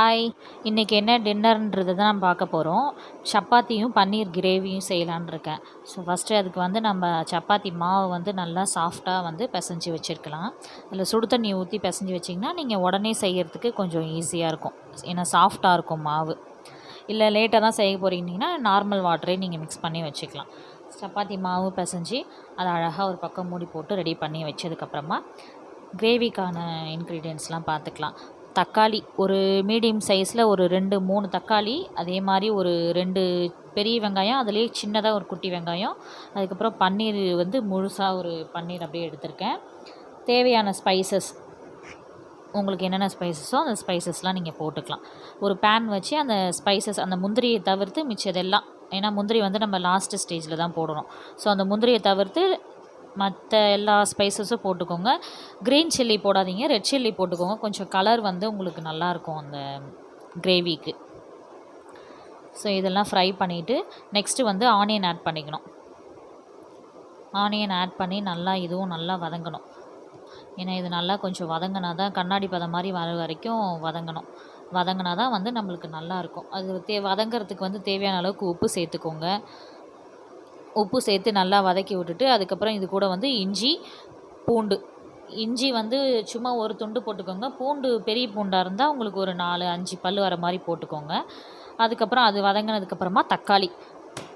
Hi இன்றைக்கி என்ன டின்னர்ன்றது தான் நம்ம பார்க்க போகிறோம் சப்பாத்தியும் பன்னீர் கிரேவியும் செய்யலான்னு இருக்கேன். ஸோ ஃபஸ்ட்டு அதுக்கு வந்து நம்ம சப்பாத்தி மாவு வந்து நல்லா சாஃப்டாக வந்து பிசைஞ்சு வச்சுருக்கலாம். அதில் சுடு தண்ணி ஊற்றி பிசைஞ்சு வச்சிங்கன்னா நீங்கள் உடனே செய்கிறதுக்கு கொஞ்சம் ஈஸியாக இருக்கும். ஏன்னா சாஃப்டாக இருக்கும் மாவு. இல்லை லேட்டாக தான் செய்ய போகிறீங்கன்னா நார்மல் வாட்டரே நீங்கள் மிக்ஸ் பண்ணி வச்சுக்கலாம். சப்பாத்தி மாவு பிசைஞ்சு அதை அழகாக ஒரு பக்கம் மூடி போட்டு ரெடி பண்ணி வச்சதுக்கப்புறமா கிரேவிக்கான இன்க்ரீடியன்ட்ஸ்லாம் பார்த்துக்கலாம். தக்காளி ஒரு மீடியம் சைஸில் ஒரு ரெண்டு மூணு தக்காளி அதே மாதிரி ஒரு ரெண்டு பெரிய வெங்காயம் அதுலேயே சின்னதாக ஒரு குட்டி வெங்காயம். அதுக்கப்புறம் பன்னீர் வந்து முழுசாக ஒரு பன்னீர் அப்படியே எடுத்திருக்கேன். தேவையான ஸ்பைசஸ் உங்களுக்கு என்னென்ன ஸ்பைசஸோ அந்த ஸ்பைசஸ்லாம் நீங்கள் போட்டுக்கலாம். ஒரு பேன் வச்சு அந்த ஸ்பைசஸ் அந்த முந்திரியை தவிர்த்து மிச்சதெல்லாம் ஏன்னா முந்திரி வந்து நம்ம லாஸ்ட்டு ஸ்டேஜில் தான் போடணும். ஸோ அந்த முந்திரியை தவிர்த்து மற்ற எல்லா ஸ்பைசஸும் போட்டுக்கோங்க. க்ரீன் சில்லி போடாதீங்க. ரெட் சில்லி போட்டுக்கோங்க. கொஞ்சம் கலர் வந்து உங்களுக்கு நல்லாயிருக்கும் அந்த கிரேவிக்கு ஸோ இதெல்லாம் ஃப்ரை பண்ணிவிட்டு நெக்ஸ்ட்டு வந்து ஆனியன் ஆட் பண்ணிக்கணும். ஆனியன் ஆட் பண்ணி நல்லா இதுவும் நல்லா வதங்கணும். ஏன்னா இது நல்லா கொஞ்சம் வதங்கினா தான் கண்ணாடி பதம் மாதிரி வர வரைக்கும் வதங்கணும். வதங்கினா தான் வந்து நம்மளுக்கு நல்லாயிருக்கும் அது தே வதங்கிறதுக்கு வந்து தேவையான அளவுக்கு உப்பு சேர்த்துக்கோங்க. உப்பு சேர்த்து நல்லா வதக்கி விட்டுட்டு அதுக்கப்புறம் இது கூட வந்து இஞ்சி பூண்டு. இஞ்சி வந்து சும்மா ஒரு துண்டு போட்டுக்கோங்க. பூண்டு பெரிய பூண்டாக இருந்தால் உங்களுக்கு ஒரு நாலு அஞ்சு பல் வர மாதிரி போட்டுக்கோங்க. அதுக்கப்புறம் அது வதங்கினதுக்கப்புறமா தக்காளி.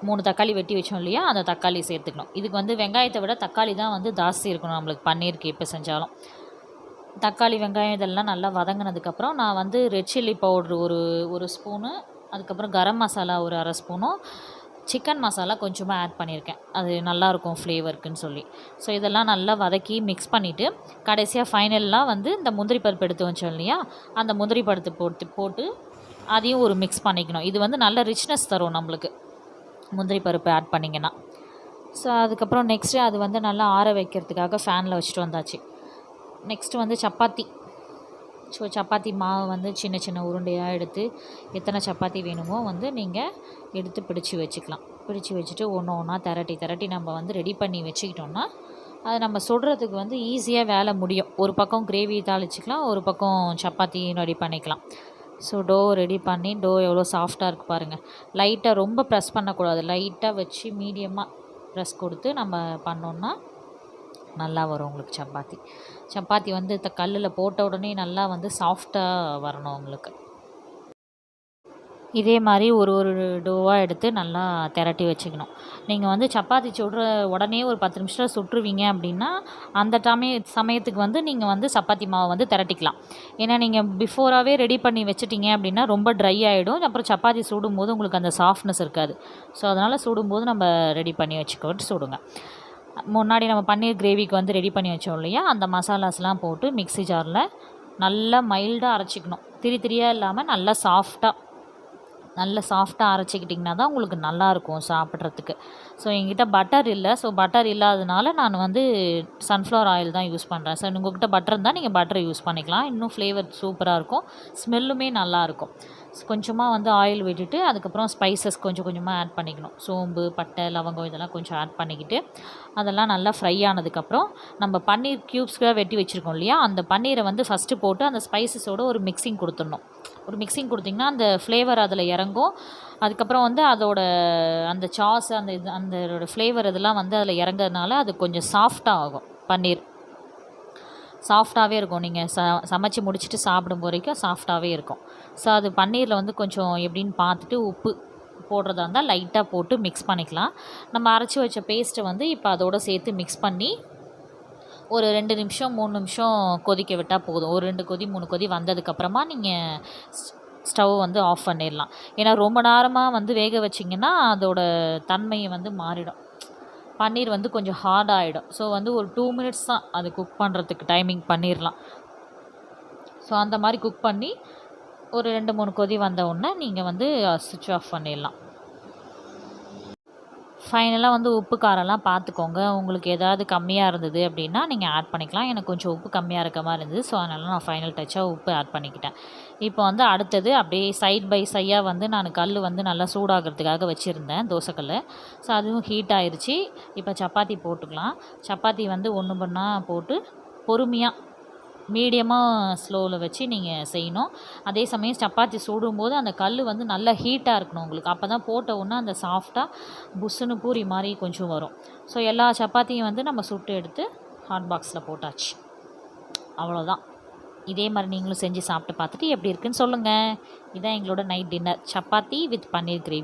மூணு தக்காளி வெட்டி வச்சோம் இல்லையா? அந்த தக்காளி சேர்த்துக்கணும். இதுக்கு வந்து வெங்காயத்தை விட தக்காளி தான் வந்து ஜாஸ்தி இருக்கணும் நம்மளுக்கு. பன்னீருக்கு எப்போ செஞ்சாலும். தக்காளி வெங்காயம் இதெல்லாம் நல்லா வதங்கினதுக்கப்புறம் நான் வந்து ரெட் சில்லி பவுட்ரு ஒரு ஒரு ஸ்பூனு அதுக்கப்புறம் கரம் மசாலா ஒரு அரை ஸ்பூனும் சிக்கன் மசாலா கொஞ்சமாக ஆட் பண்ணியிருக்கேன். அது நல்லாயிருக்கும் ஃப்ளேவருக்குன்னு சொல்லி. ஸோ இதெல்லாம் நல்லா வதக்கி மிக்ஸ் பண்ணிவிட்டு கடைசியாக ஃபைனல்லாம் வந்து இந்த முந்திரி பருப்பு எடுத்து வச்சோம் இல்லையா? அந்த முந்திரி பருப்பு போட்டு போட்டு அதையும் ஒரு மிக்ஸ் பண்ணிக்கணும். இது வந்து நல்ல ரிச்னஸ் தரும் நம்மளுக்கு. முந்திரி பருப்பு ஆட் பண்ணிங்கன்னா. ஸோ அதுக்கப்புறம் நெக்ஸ்ட்டு அது வந்து நல்லா ஆற வைக்கிறதுக்காக ஃபேனில் வச்சுட்டு வந்தாச்சு. நெக்ஸ்ட்டு வந்து சப்பாத்தி. ஸோ சப்பாத்தி மாவு வந்து சின்ன சின்ன உருண்டையாக எடுத்து எத்தனை சப்பாத்தி வேணுமோ வந்து நீங்கள் எடுத்து பிடிச்சி வச்சுக்கலாம். பிடிச்சி வச்சுட்டு ஒன்று ஒன்றா திரட்டி திரட்டி நம்ம வந்து ரெடி பண்ணி வச்சுக்கிட்டோம்னா அது நம்ம சுடுறதுக்கு வந்து ஈஸியாக வேலை முடியும். ஒரு பக்கம் கிரேவி தாளிச்சிக்கலாம் ஒரு பக்கம் சப்பாத்தியும் ரெடி பண்ணிக்கலாம். ஸோ டோ ரெடி பண்ணி டோ எவ்வளோ சாஃப்டாக இருக்குது பாருங்கள் லைட்டாக ரொம்ப ப்ரெஸ் பண்ணக்கூடாது. லைட்டாக வச்சு மீடியமாக ப்ரெஸ் கொடுத்து நம்ம பண்ணோன்னா நல்லா வரும் உங்களுக்கு சப்பாத்தி. சப்பாத்தி வந்து இந்த கல்லில் போட்ட உடனே நல்லா வந்து சாஃப்டாக வரணும் உங்களுக்கு. இதே மாதிரி ஒரு ஒரு டோவாக எடுத்து நல்லா திரட்டி வச்சுக்கணும். நீங்கள் வந்து சப்பாத்தி சுடுற உடனே ஒரு பத்து நிமிஷத்தில் சுட்டுருவீங்க அப்படின்னா அந்த டைமே சமயத்துக்கு வந்து நீங்கள் வந்து சப்பாத்தி மாவை வந்து திரட்டிக்கலாம். ஏன்னா நீங்கள் பிஃபோராகவே ரெடி பண்ணி வச்சுட்டிங்க அப்படின்னா ரொம்ப ட்ரை ஆகிடும் அப்புறம் சப்பாத்தி சுடும்போது உங்களுக்கு அந்த சாஃப்ட்னஸ் இருக்காது. ஸோ அதனால் சுடும்போது நம்ம ரெடி பண்ணி வச்சுக்கிட்டு சுடுங்க. முன்னாடி நம்ம பன்னீர் கிரேவிக்கு வந்து ரெடி பண்ணி வச்சோம் இல்லையா? அந்த மசாலாஸ்லாம் போட்டு மிக்ஸி ஜாரில் நல்லா மைல்டாக அரைச்சிக்கணும். திரி திரியாக இல்லாமல் நல்லா சாஃப்டாக நல்ல சாஃப்டாக அரைச்சிக்கிட்டிங்கன்னா தான் உங்களுக்கு நல்லாயிருக்கும் சாப்பிட்றதுக்கு. ஸோ எங்கிட்ட பட்டர் இல்லை. ஸோ பட்டர் இல்லாதனால நான் வந்து சன்ஃப்ளவர் ஆயில் தான் யூஸ் பண்ணுறேன் ஸோ உங்கள்கிட்ட பட்டர் இருந்தால் நீங்கள் பட்டரை யூஸ் பண்ணிக்கலாம். இன்னும் ஃப்ளேவர் சூப்பராக இருக்கும். ஸ்மெல்லுமே நல்லாயிருக்கும் கொஞ்சமாக வந்து ஆயில் விட்டுட்டு அதுக்கப்புறம் ஸ்பைசஸ் கொஞ்சம் கொஞ்சமாக ஆட் பண்ணிக்கணும். சோம்பு பட்டை லவங்கம் இதெல்லாம் கொஞ்சம் ஆட் பண்ணிக்கிட்டு அதெல்லாம் நல்லா ஃப்ரை ஆனதுக்கப்புறம் நம்ம பன்னீர் க்யூப்ஸ்க்காக வெட்டி வச்சுருக்கோம் இல்லையா? அந்த பன்னீரை வந்து ஃபஸ்ட்டு போட்டு அந்த ஸ்பைசஸோட ஒரு மிக்சிங் கொடுத்துடணும். ஒரு மிக்சிங் கொடுத்திங்கன்னா அந்த ஃப்ளேவர் அதில் இறங்கும். அதுக்கப்புறம் வந்து அதோட அந்த சாஸ் அந்த இது அந்த ஃப்ளேவர் இதெல்லாம் வந்து அதில் இறங்கிறதுனால அது கொஞ்சம் சாஃப்டாக ஆகும். பன்னீர். சாஃப்டாகவே இருக்கும். நீங்கள் ச சமைச்சி முடிச்சுட்டு சாப்பிடும் வரைக்கும் சாஃப்டாகவே இருக்கும். ஸோ அது பன்னீரில் வந்து கொஞ்சம் எப்படின்னு பார்த்துட்டு உப்பு போடுறதா இருந்தால் லைட்டாக போட்டு மிக்ஸ் பண்ணிக்கலாம். நம்ம அரைச்சி வச்ச பேஸ்ட்டை வந்து இப்போ அதோடு சேர்த்து மிக்ஸ் பண்ணி ஒரு ரெண்டு நிமிஷம் மூணு நிமிஷம் கொதிக்க விட்டால் போதும். ஒரு ரெண்டு கொதி மூணு கொதி வந்ததுக்கப்புறமா நீங்கள் ஸ்டவ் வந்து ஆஃப் பண்ணிடலாம். ஏன்னா ரொம்ப நேரமாக வந்து வேக வச்சிங்கன்னா அதோட தன்மையை வந்து மாறிடும். பன்னீர் வந்து கொஞ்சம் ஹார்ட் ஆகிடும் ஸோ வந்து ஒரு டூ மினிட்ஸ் தான் அது குக் பண்ணுறதுக்கு டைமிங் பண்ணிடலாம் ஸோ அந்த மாதிரி குக் பண்ணி ஒரு ரெண்டு மூணு கொதி வந்த உடனே நீங்கள் வந்து சுவிட்ச் ஆஃப் பண்ணிடலாம். ஃபைனலாக வந்து உப்பு காரம்லாம் பார்த்துக்கோங்க உங்களுக்கு ஏதாவது கம்மியாக இருந்தது அப்படின்னா நீங்கள் ஆட் பண்ணிக்கலாம். எனக்கு கொஞ்சம் உப்பு கம்மியாக இருக்க மாதிரி இருந்தது. ஸோ அதனால் நான் ஃபைனல் டச்சாக உப்பு ஆட் பண்ணிக்கிட்டேன். இப்போ வந்து அடுத்தது அப்படியே சைட் பை சையாக வந்து நான் கல் வந்து நல்லா சூடாகிறதுக்காக வச்சுருந்தேன் தோசைக்கல் ஸோ அதுவும் ஹீட் ஆயிடுச்சு இப்போ சப்பாத்தி போட்டுக்கலாம். சப்பாத்தி வந்து ஒன்று பண்ணால் போட்டு பொறுமையாக மீடியமாக ஸ்லோவில் வச்சு நீங்கள் செய்யணும். அதே சமயம் சப்பாத்தி சுடும்போது அந்த கல் வந்து நல்லா ஹீட்டாக இருக்கணும் உங்களுக்கு. அப்போ தான் போட்ட உடனே அந்த சாஃப்டாக புஷ்ஷுன்னு பூரி மாதிரி கொஞ்சம் வரும். ஸோ எல்லா சப்பாத்தியும் வந்து நம்ம சுட்டு எடுத்து ஹாட் பாக்ஸில் போட்டாச்சு. அவ்வளோதான் இதே மாதிரி நீங்களும் செஞ்சு சாப்பிட்டு பார்த்துட்டு எப்படி இருக்குன்னு சொல்லுங்கள் இதான் எங்களோட night dinner chapati with paneer gravy